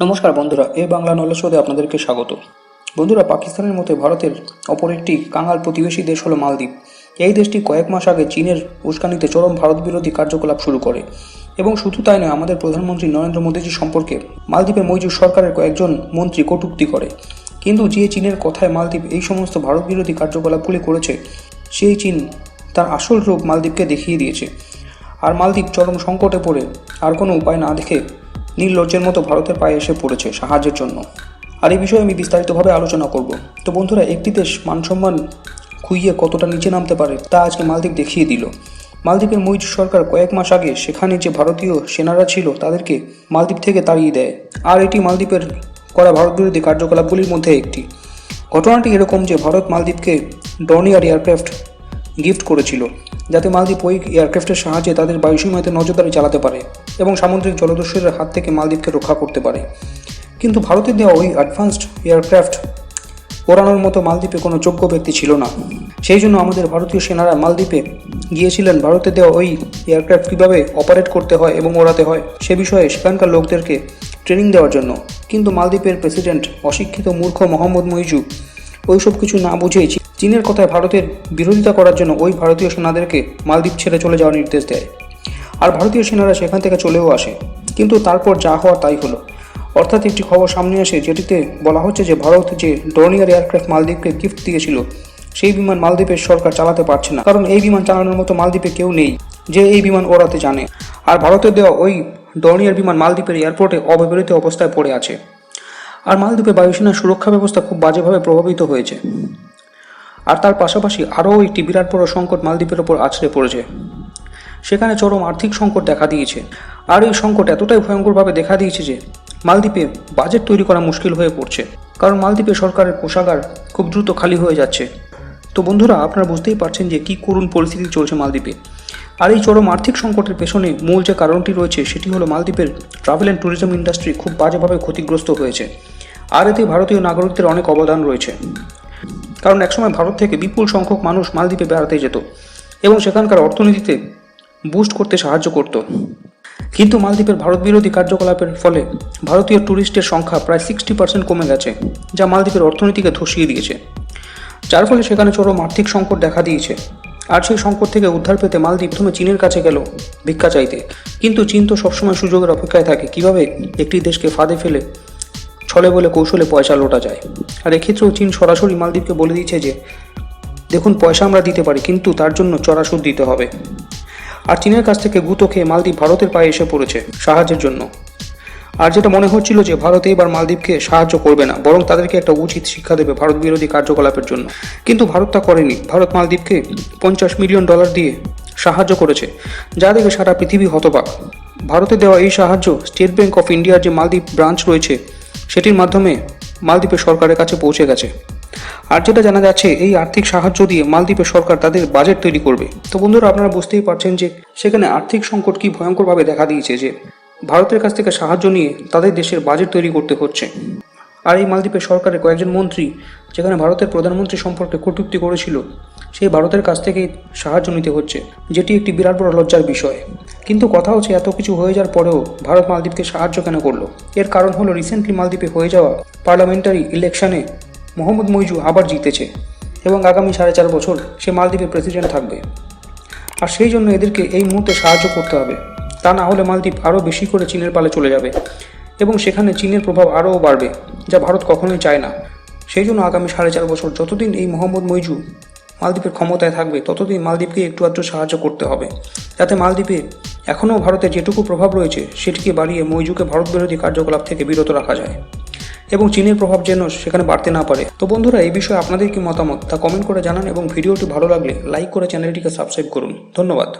নমস্কার বন্ধুরা, এ বাংলা নলেজ শোতে আপনাদেরকে স্বাগত। বন্ধুরা, পাকিস্তানের মতো ভারতের অপর একটি কাঙাল প্রতিবেশী দেশ হলো মালদ্বীপ। এই দেশটি কয়েক মাস আগে চীনের উস্কানিতে চরম ভারত বিরোধী কার্যকলাপ শুরু করে। এবং শুধু তাই নয়, আমাদের প্রধানমন্ত্রী নরেন্দ্র মোদীজি সম্পর্কে মালদ্বীপের মৈজুর সরকারের কয়েকজন মন্ত্রী কটূক্তি করে। কিন্তু যে চীনের কথায় মালদ্বীপ এই সমস্ত ভারত বিরোধী কার্যকলাপগুলি করেছে, সেই চীন তার আসল রূপ মালদ্বীপকে দেখিয়ে দিয়েছে। আর মালদ্বীপ চরম সংকটে পড়ে, আর কোনো উপায় না দেখে নির্লজ্জের মতো ভারতের পায়ে এসে পড়েছে সাহায্যের জন্য। আর এই বিষয়ে আমি বিস্তারিতভাবে আলোচনা করব। তো বন্ধুরা একটি দেশ মানসম্মান খুইয়ে কতটা নিচে নামতে পারে, তা আজকে মালদ্বীপ দেখিয়ে দিল। মালদ্বীপের মৈজু সরকার কয়েক মাস আগে সেখানে যে ভারতীয় সেনারা ছিল, তাদেরকে মালদ্বীপ থেকে তাড়িয়ে দেয়। আর এটি মালদ্বীপের করা ভারত বিরোধী কার্যকলাপগুলির মধ্যে একটি। ঘটনাটি এরকম যে ভারত মালদ্বীপকে ডর্নিয়ার এয়ারক্রাফট গিফট করেছিল। যাতে মালদ্বীপ ওই এয়ারক্রাফটের সাহায্যে তাদের বায়ুসীমাতে নজরদারি চালাতে পারে এবং সামুদ্রিক জলদস্যুদের হাত থেকে মালদ্বীপকে রক্ষা করতে পারে। কিন্তু ভারতের দেওয়া ওই অ্যাডভান্সড এয়ারক্রাফট ওড়ানোর মতো মালদ্বীপে কোনো যোগ্য ব্যক্তি ছিল না। সেই জন্য আমাদের ভারতীয় সেনারা মালদ্বীপে গিয়েছিলেন। ভারতে দেওয়া ওই এয়ারক্রাফট কীভাবে অপারেট করতে হয় এবং ওড়াতে হয়, সে বিষয়ে সেখানকার লোকদেরকে ট্রেনিং দেওয়ার জন্য। কিন্তু মালদ্বীপের প্রেসিডেন্ট অশিক্ষিত মূর্খ মোহাম্মদ মইজু ওইসব কিছু না বুঝেই চীনের কথায় ভারতের বিরোধিতা করার জন্য ওই ভারতীয় সেনাদেরকে মালদ্বীপ ছেড়ে চলে যাওয়ার নির্দেশ দেয়। আর ভারতীয় সেনারা সেখান থেকে চলেও আসে। কিন্তু তারপর যা হওয়া তাই হলো। অর্থাৎ একটি খবর সামনে আসে, যেটিতে বলা হচ্ছে যে ভারত যে ডর্নিয়ার এয়ারক্রাফট মালদ্বীপকে গিফট দিয়েছিল, সেই বিমান মালদ্বীপের সরকার চালাতে পারছে না। কারণ এই বিমান চালানোর মতো মালদ্বীপে কেউ নেই, যে এই বিমান ওড়াতে জানে। আর ভারতের দেওয়া ওই ডর্নিয়ার বিমান মালদ্বীপের এয়ারপোর্টে অব্যবহৃত অবস্থায় পড়ে আছে। আর মালদ্বীপে বায়ুসেনার সুরক্ষা ব্যবস্থা খুব বাজেভাবে প্রভাবিত হয়েছে। আর তার পাশাপাশি আরও একটি বিরাট বড় সংকট মালদ্বীপের ওপর আছড়ে পড়েছে। সেখানে চরম আর্থিক সংকট দেখা দিয়েছে। আর এই সংকট এতটাই ভয়ঙ্করভাবে দেখা দিয়েছে যে মালদ্বীপে বাজেট তৈরি করা মুশকিল হয়ে পড়ছে। কারণ মালদ্বীপে সরকারের কোষাগার খুব দ্রুত খালি হয়ে যাচ্ছে। তো বন্ধুরা, আপনারা বুঝতেই পারছেন যে কী করুণ পরিস্থিতি চলছে মালদ্বীপে। আর এই চরম আর্থিক সংকটের পেছনে মূল যে কারণটি রয়েছে, সেটি হলো মালদ্বীপের ট্রাভেল অ্যান্ড ট্যুরিজম ইন্ডাস্ট্রি খুব বাজেভাবে ক্ষতিগ্রস্ত হয়েছে। আর এতে ভারতীয় নাগরিকদের অনেক অবদান রয়েছে। কারণ একসময় ভারত থেকে বিপুল সংখ্যক মানুষ মালদ্বীপে বেড়াতে যেত এবং সেখানকার অর্থনীতিতে বুস্ট করতে সাহায্য করত। কিন্তু মালদ্বীপের ভারত বিরোধী কার্যকলাপের ফলে ভারতীয় ট্যুরিস্টের সংখ্যা প্রায় সিক্সটি পার্সেন্ট কমে গেছে, যা মালদ্বীপের অর্থনীতিকে ধসিয়ে দিয়েছে। যার ফলে সেখানে চরম আর্থিক সংকট দেখা দিয়েছে। আর সেই সংকট থেকে উদ্ধার পেতে মালদ্বীপ প্রথমে চীনের কাছে গেল ভিক্ষা চাইতে। কিন্তু চীন তো সবসময় সুযোগের অপেক্ষায় থাকে। কীভাবে একটি দেশকে ফাঁদে ফেলে ছলে বলে কৌশলে পয়সা লোটা যায়। আর এক্ষেত্রেও চীন সরাসরি মালদ্বীপকে বলে দিয়েছে যে, দেখুন, পয়সা আমরা দিতে পারি, কিন্তু তার জন্য চড়া সুদ দিতে হবে। আর চীনের কাছ থেকে গুঁতো খেয়ে মালদ্বীপ ভারতের পায়ে এসে পড়েছে সাহায্যের জন্য। আর যেটা মনে হচ্ছিল যে, ভারত এবার মালদ্বীপকে সাহায্য করবে না, বরং তাদেরকে একটা উচিত শিক্ষা দেবে ভারত বিরোধী কার্যকলাপের জন্য। কিন্তু ভারত তা করেনি। ভারত মালদ্বীপকে পঞ্চাশ মিলিয়ন ডলার দিয়ে সাহায্য করেছে, যা দেখে সারা পৃথিবী হতবাক। ভারতে দেওয়া এই সাহায্য স্টেট ব্যাংক অফ ইন্ডিয়ার যে মালদ্বীপ ব্রাঞ্চ রয়েছে সেটির মাধ্যমে মালদ্বীপের সরকারের কাছে পৌঁছে গেছে। আর যেটা জানা যাচ্ছে, এই আর্থিক সাহায্য দিয়ে মালদ্বীপের সরকার তাদের বাজেট তৈরি করবে। তো বন্ধুরা, আপনারা বুঝতেই পারছেন যে সেখানে আর্থিক সংকট কি ভয়ঙ্করভাবে দেখা দিয়েছে যে ভারতের কাছ থেকে সাহায্য নিয়ে তাদের দেশের বাজেট তৈরি করতে হচ্ছে। আর এই মালদ্বীপের সরকারের কয়েকজন মন্ত্রী, যেখানে ভারতের প্রধানমন্ত্রী সম্পর্কে কটূক্তি করেছিল সেই ভারতের কাছ থেকেই সাহায্য নিতে হচ্ছে, যেটি একটি বিরাট বড় লজ্জার বিষয়। কিন্তু কথা হচ্ছে, এত কিছু হয়ে যাওয়ার পরেও ভারত মালদ্বীপকে সাহায্য কেন করল? এর কারণ হলো রিসেন্টলি মালদ্বীপে হয়ে যাওয়া পার্লামেন্টারি ইলেকশনে মোহাম্মদ মইজু আবার জিতেছে, এবং আগামী সাড়ে চার বছর সে মালদ্বীপের প্রেসিডেন্ট থাকবে। আর সেই জন্য এদেরকে এই মুহূর্তে সাহায্য করতে হবে। তা না হলে মালদ্বীপ আরও বেশি করে চীনের পালে চলে যাবে, এবং সেখানে চীনের প্রভাব আরও বাড়বে, যা ভারত কখনোই চায় না। সেই জন্য আগামী সাড়ে চার বছর যতদিন এই মোহাম্মদ মইজু মালদ্বীপের ক্ষমতায় থাকবে, ততদিন মালদ্বীপকে একটু আধটু সাহায্য করতে হবে। যাতে মালদ্বীপে এখনও ভারতের যেটুকু প্রভাব রয়েছে, সেটিকে বাড়িয়ে মইজুকে ভারত বিরোধী কার্যকলাপ থেকে বিরত রাখা যায় এবং চীনের প্রভাব যেন সেখানে বাড়তে না পারে। তো বন্ধুরা, এই বিষয়ে আপনাদের কি মতামত তা কমেন্ট করে জানান এবং ভিডিওটি ভালো লাগলে লাইক করে চ্যানেলটিকে সাবস্ক্রাইব করুন। ধন্যবাদ।